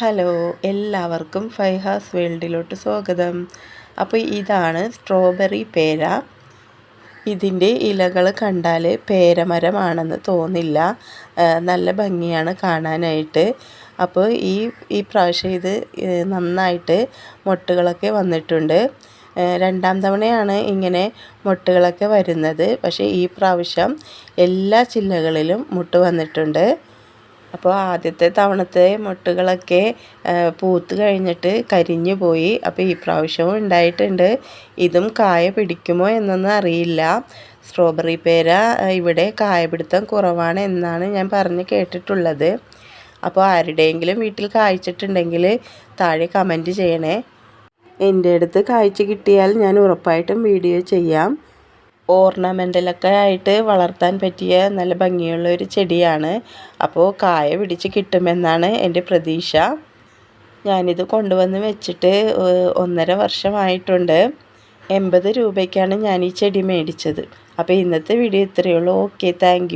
Hello എല്ലാവർക്കും ഫൈഹാസ് വേൾഡിലോട്ട് സ്വാഗതം. അപ്പോൾ ഇതാണ് സ്ട്രോബെറി പേര. ഇതിന്റെ ഇലകൾ കണ്ടാൽ പേരമരമാണെന്ന് തോന്നില്ല. നല്ല ഭംഗിയാണ് കാണാനായിട്ട്. അപ്പോൾ ഈ ഈ പ്രാവശ്യം ഇത് നന്നായിട്ട് മൊട്ടുകളൊക്കെ വന്നിട്ടുണ്ട്. രണ്ടാം തവണയാണ് ഇങ്ങനെ മുട്ടുകളൊക്കെ വരുന്നത്. പക്ഷേ ഈ പ്രാവശ്യം എല്ലാ ചില്ലകളിലും മുട്ട് വന്നിട്ടുണ്ട്. അപ്പോൾ ആദ്യത്തെ തവണത്തെ മുട്ടുകളൊക്കെ പൂത്ത് കഴിഞ്ഞിട്ട് കരിഞ്ഞു പോയി. അപ്പോൾ ഈ പ്രാവശ്യവും ഉണ്ടായിട്ടുണ്ട്. ഇതും കായ പിടിക്കുമോ എന്നൊന്നും അറിയില്ല. സ്ട്രോബെറി പേര ഇവിടെ കായപിടുത്തം കുറവാണ് എന്നാണ് ഞാൻ പറഞ്ഞ് കേട്ടിട്ടുള്ളത്. അപ്പോൾ ആരുടെയെങ്കിലും വീട്ടിൽ കായ്ച്ചിട്ടുണ്ടെങ്കിൽ താഴെ കമന്റ് ചെയ്യണേ. എന്റെ അടുത്ത് കായ്ച്ച് കിട്ടിയാൽ ഞാൻ ഉറപ്പായിട്ടും വീഡിയോ ചെയ്യാം. ഓർണമെന്റലൊക്കെ ആയിട്ട് വളർത്താൻ പറ്റിയ നല്ല ഭംഗിയുള്ള ഒരു ചെടിയാണ്. അപ്പോൾ കായ പിടിച്ച് കിട്ടുമെന്നാണ് എന്റെ പ്രതീക്ഷ. ഞാനിത് കൊണ്ടുവന്ന് വെച്ചിട്ട് ഒന്നര വർഷമായിട്ടുണ്ട്. എൺപത് രൂപയ്ക്കാണ് ഞാൻ ഈ ചെടി മേടിച്ചത്. അപ്പോൾ ഇന്നത്തെ വീഡിയോ ഇത്രയേ ഉള്ളൂ. Okay thank